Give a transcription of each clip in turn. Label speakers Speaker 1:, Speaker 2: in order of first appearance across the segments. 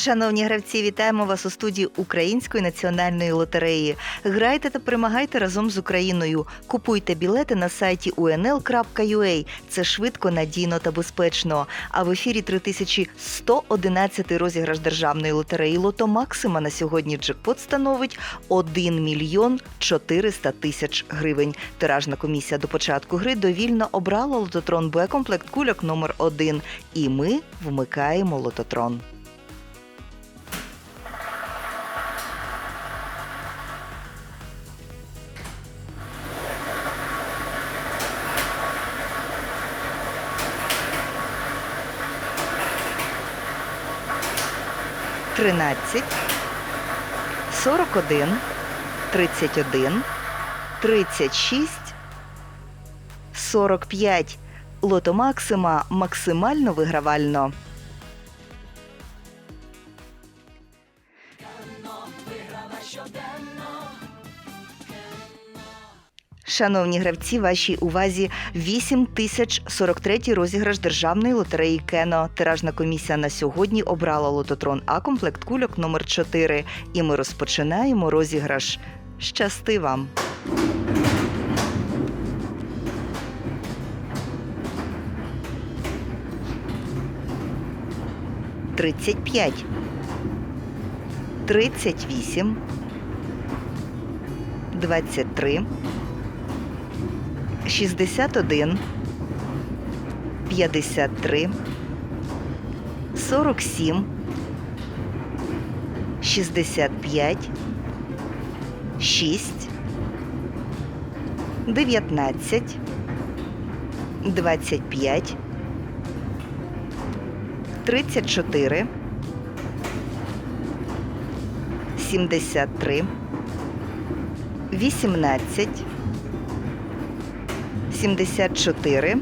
Speaker 1: Шановні гравці, вітаємо вас у студії Української національної лотереї. Грайте та перемагайте разом з Україною. Купуйте білети на сайті unl.ua. Це швидко, надійно та безпечно. А в ефірі 3111 розіграш державної лотереї Лото Максима на сьогодні джекпот становить 1 мільйон 400 тисяч гривень. Тиражна комісія до початку гри довільно обрала лототрон Б комплект кульок номер 1 І ми вмикаємо лототрон. Тринадцять, сорок один, тридцять один, тридцять шість, сорок п'ять. Лото Максима максимально вигравально. Шановні гравці, вашій увазі 8043 розіграш державної лотереї Кено. Тиражна комісія на сьогодні обрала лототрон А комплект кульок номер 4 І ми розпочинаємо розіграш. Щасти вам! Тридцять п'ять. Тридцять вісім. Двадцять три. 61, 53, 47, 65, 6, 19, 25, 34, 73, 18, 74,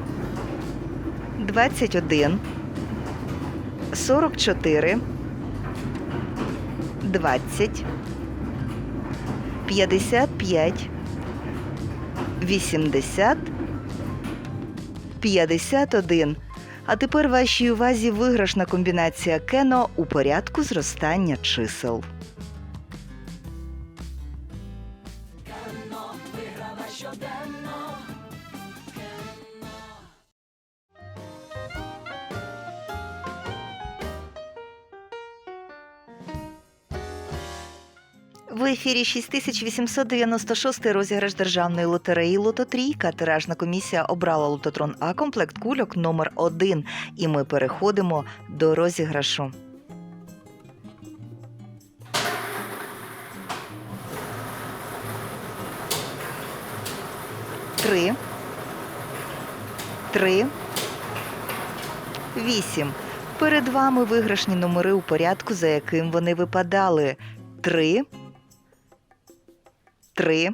Speaker 1: 21, 44, 20, 55, 80, 51. А тепер вашій увазі виграшна комбінація кено у порядку зростання чисел. В ефірі 6896 розіграш державної лотереї Лототрійка. Тиражна комісія обрала лототрон А комплект кульок номер 1 І ми переходимо до розіграшу. Три. Три. Вісім. Перед вами виграшні номери у порядку, за яким вони випадали. Три. Три.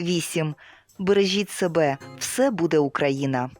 Speaker 1: Вісім. Бережіть себе. Все буде Україна.